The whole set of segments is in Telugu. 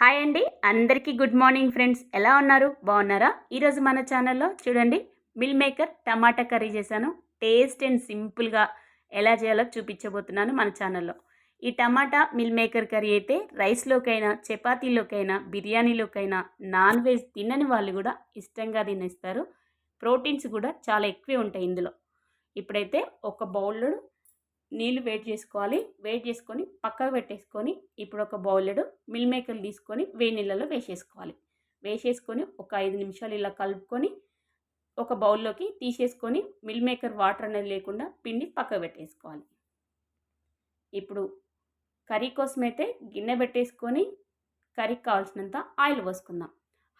హాయ్ అండి. అందరికీ గుడ్ మార్నింగ్ ఫ్రెండ్స్. ఎలా ఉన్నారు? బాగున్నారా? ఈరోజు మన ఛానల్లో చూడండి మిల్ మేకర్ టమాటా కర్రీ చేశాను. టేస్ట్ అండ్ సింపుల్గా ఎలా చేయాలో చూపించబోతున్నాను మన ఛానల్లో. ఈ టమాటా మిల్ మేకర్ కర్రీ అయితే రైస్లోకైనా చపాతీలోకైనా బిర్యానీలోకైనా నాన్ వెజ్ తినని వాళ్ళు కూడా ఇష్టంగా తినేస్తారు. ప్రోటీన్స్ కూడా చాలా ఎక్కువే ఉంటాయి ఇందులో. ఇప్పుడైతే ఒక బౌల్లో నీళ్ళు వేడి చేసుకోవాలి. వేడి చేసుకొని పక్కకు పెట్టేసుకొని ఇప్పుడు ఒక బౌలెడు మిల్ మేకర్లు తీసుకొని వేడి నీళ్ళలో వేసేసుకోవాలి. వేసేసుకొని ఒక ఐదు నిమిషాలు ఇలా కలుపుకొని ఒక బౌల్లోకి తీసేసుకొని మిల్ మేకర్ వాటర్ అనేది లేకుండా పిండి పక్కకు పెట్టేసుకోవాలి. ఇప్పుడు కర్రీ కోసం అయితే గిన్నె పెట్టేసుకొని కర్రీకి కావాల్సినంత ఆయిల్ పోసుకుందాం.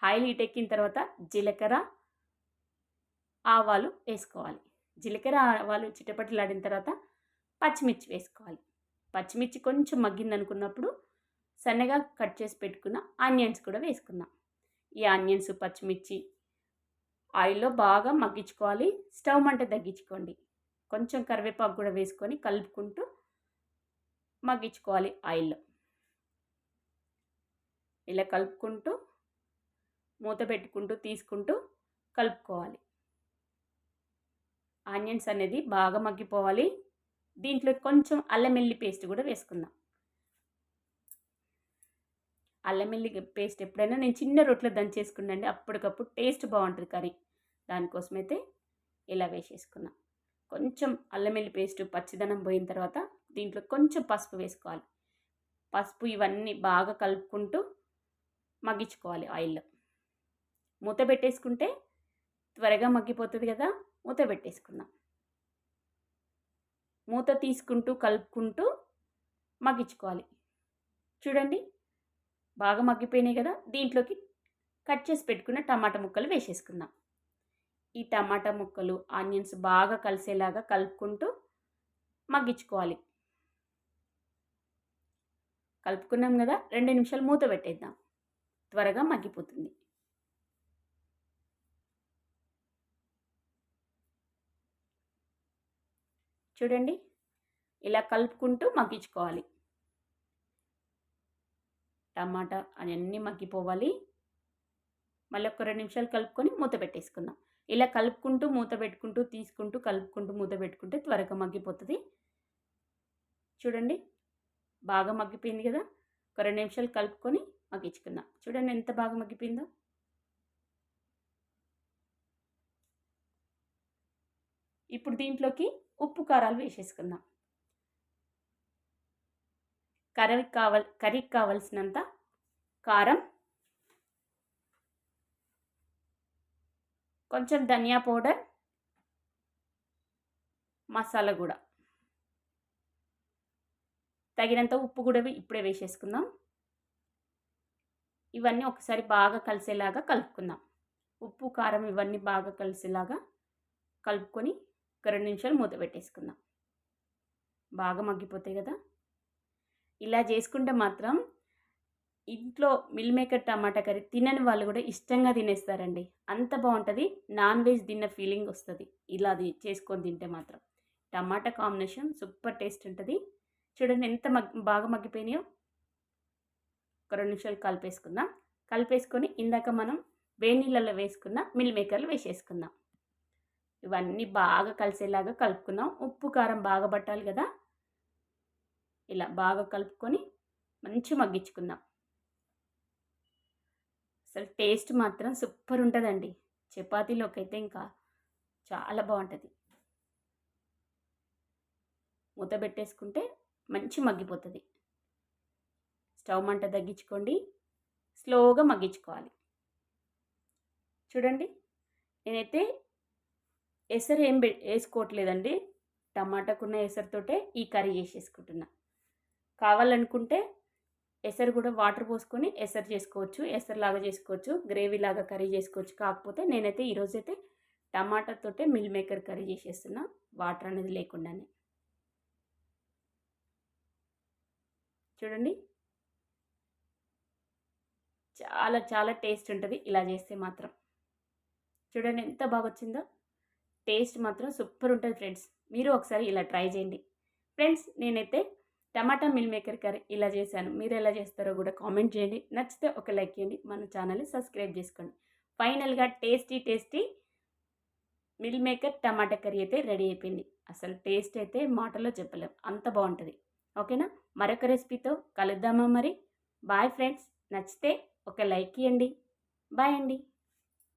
ఆయిల్ హీట్ ఎక్కిన తర్వాత జీలకర్ర ఆవాలు వేసుకోవాలి. జీలకర్ర ఆవాలు చిటపటలాడిన తర్వాత పచ్చిమిర్చి వేసుకోవాలి. పచ్చిమిర్చి కొంచెం మగ్గింది అనుకున్నప్పుడు సన్నగా కట్ చేసి పెట్టుకున్న ఆనియన్స్ కూడా వేసుకుందాం. ఈ ఆనియన్స్ పచ్చిమిర్చి ఆయిల్లో బాగా మగ్గించుకోవాలి. స్టవ్ మంట తగ్గించుకోండి. కొంచెం కరివేపాకు కూడా వేసుకొని కలుపుకుంటూ మగ్గించుకోవాలి ఆయిల్లో. ఇలా కలుపుకుంటూ మూత పెట్టుకుంటూ తీసుకుంటూ కలుపుకోవాలి. ఆనియన్స్ అనేది బాగా మగ్గిపోవాలి. దీంట్లో కొంచెం అల్లం వెల్లి పేస్ట్ కూడా వేసుకుందాం. అల్లం వెల్లి పేస్ట్ ఎప్పుడైనా నేను చిన్న రొట్టెలో దంచేసుకున్నాండి అప్పటికప్పుడు టేస్ట్ బాగుంటుంది కర్రీ. దానికోసమైతే ఇలా వేసేసుకున్నాం. కొంచెం అల్లం వెల్లి పేస్ట్ పచ్చిదనం పోయిన తర్వాత దీంట్లో కొంచెం పసుపు వేసుకోవాలి. పసుపు ఇవన్నీ బాగా కలుపుకుంటూ మగ్గించుకోవాలి ఆయిల్లో. మూత పెట్టేసుకుంటే త్వరగా మగ్గిపోతుంది కదా మూత పెట్టేసుకుందాం. మూత తీసుకుంటూ కలుపుకుంటూ మగ్గించుకోవాలి. చూడండి బాగా మగ్గిపోయినాయి కదా. దీంట్లోకి కట్ చేసి పెట్టుకున్న టమాటా ముక్కలు వేసేసుకుందాం. ఈ టమాటా ముక్కలు ఆనియన్స్ బాగా కలిసేలాగా కలుపుకుంటూ మగ్గించుకోవాలి. కలుపుకున్నాం కదా రెండు నిమిషాలు మూత పెట్టేద్దాం. త్వరగా మగ్గిపోతుంది. చూడండి. ఇలా కలుపుకుంటూ మగ్గించుకోవాలి. టమాటా అవన్నీ మగ్గిపోవాలి. మళ్ళీ ఒక రెండు నిమిషాలు కలుపుకొని మూత పెట్టేసుకుందాం. ఇలా కలుపుకుంటూ మూత పెట్టుకుంటూ తీసుకుంటూ కలుపుకుంటూ మూత పెట్టుకుంటే త్వరగా మగ్గిపోతుంది. చూడండి. బాగా మగ్గిపోయింది కదా. ఒక రెండు నిమిషాలు కలుపుకొని మగ్గించుకుందాం. చూడండి ఎంత బాగా మగ్గిపోయిందో. ఇప్పుడు దీంట్లోకి ఉప్పు కారాలు వేసేసుకుందాం. కర్రీకి కావల్ కర్రీకి కావలసినంత కారం. కొంచెం ధనియా పౌడర్. మసాలా కూడా. తగినంత ఉప్పు కూడా ఇప్పుడే వేసేసుకుందాం. ఇవన్నీ ఒకసారి బాగా కలిసేలాగా కలుపుకుందాం. ఉప్పు కారం ఇవన్నీ బాగా కలిసేలాగా కలుపుకొని ఒక రెండు నిమిషాలు మూత పెట్టేసుకుందాం. బాగా మగ్గిపోతాయి కదా? ఇలా చేసుకుంటే మాత్రం ఇంట్లో మిల్ మేకర్ టమాటా కర్రీ తినని వాళ్ళు కూడా ఇష్టంగా తినేస్తారండి. అంత బాగుంటుంది. నాన్ వెజ్ తిన్న ఫీలింగ్ వస్తుంది. ఇలా అది చేసుకొని తింటే మాత్రం. టమాటా కాంబినేషన్ సూపర్ టేస్ట్ ఉంటుంది. చూడండి ఎంత మగ్ బాగా మగ్గిపోయినాయో. ఒక రెండు నిమిషాలు కలిపేసుకుందాం. కలిపేసుకొని ఇందాక మనం వేడి నీళ్ళలో వేసుకున్న మిల్ మేకర్లు వేసేసుకుందాం. ఇవన్నీ బాగా కలిసేలాగా కలుపుకుందాం. ఉప్పు కారం బాగా పట్టాలి కదా? ఇలా బాగా కలుపుకొని మంచి మగ్గించుకుందాం. అసలు టేస్ట్ మాత్రం సూపర్ ఉంటుందండి. చపాతీలోకి అయితే ఇంకా చాలా బాగుంటుంది. మూత పెట్టేసుకుంటే మంచి మగ్గిపోతుంది. స్టవ్ మంట తగ్గించుకోండి. స్లోగా మగ్గించుకోవాలి. చూడండి. నేనైతే ఎసరు ఏం వేసుకోవట్లేదండి. టమాటాకున్న ఎసరుతోటే ఈ కర్రీ చేసేసుకుంటున్నా. కావాలనుకుంటే ఎసరు కూడా వాటర్ పోసుకొని ఎసరు చేసుకోవచ్చు ఎసరులాగా చేసుకోవచ్చు గ్రేవీ లాగా కర్రీ చేసుకోవచ్చు. కాకపోతే నేనైతే ఈరోజైతే టమాటాతోటే మిల్ మేకర్ కర్రీ చేసేస్తున్నా వాటర్ అనేది లేకుండానే. చూడండి. చాలా చాలా టేస్ట్ ఉంటుంది. ఇలా చేస్తే మాత్రం. చూడండి ఎంత బాగా వచ్చిందో టేస్ట్ మాత్రం సూపర్ ఉంటుంది ఫ్రెండ్స్. మీరు ఒకసారి ఇలా ట్రై చేయండి. ఫ్రెండ్స్ నేనైతే టమాటా మిల్ మేకర్ కర్రీ ఇలా చేశాను. మీరు ఎలా చేస్తారో కూడా కామెంట్ చేయండి. నచ్చితే ఒక లైక్ చేయండి. మన ఛానల్ని సబ్స్క్రైబ్ చేసుకోండి. ఫైనల్గా టేస్టీ టేస్టీ మిల్ మేకర్ టమాటా కర్రీ అయితే రెడీ అయిపోయింది. అసలు టేస్ట్ అయితే మాటలో చెప్పలేం. అంత బాగుంటుంది. ఓకేనా? మరొక రెసిపీతో కలుద్దామా మరి? Bye friends. నచ్చితే ఒక లైక్ ఇవ్వండి బాయ్ అండి.